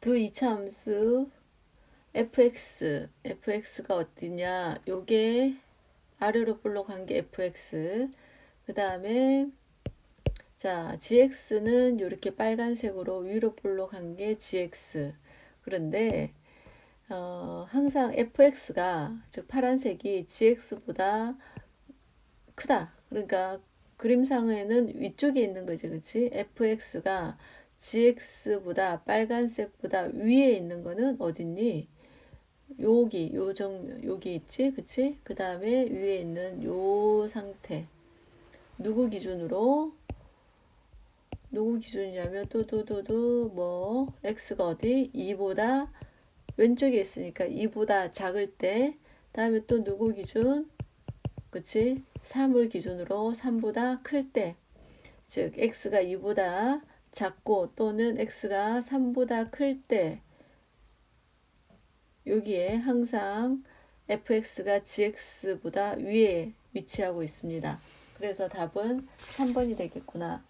두 이차함수 fx, fx가 어디냐? 요게 아래로 볼록한 게 fx. 그 다음에 자 gx는 이렇게 빨간색으로 위로 볼록한 게 gx. 그런데 어, 항상 fx가 즉 파란색이 gx보다 크다. 그러니까 그림상에는 위쪽에 있는 거지, 그렇지? fx가 gx보다 빨간색보다 위에 있는 거는 어딨니? 여기, 요정, 여기 있지, 그치? 그 다음에 위에 있는 요 상태. 누구 기준으로? 누구 기준이냐면 또또또또 뭐 x가 어디? 2보다 왼쪽에 있으니까 2보다 작을 때 다음에 또 누구 기준? 그치? 3을 기준으로 3보다 클 때, 즉 x가 2보다 작고 또는 x가 3보다 클 때, 여기에 항상 fx가 gx보다 위에 위치하고 있습니다. 그래서 답은 3번이 되겠구나.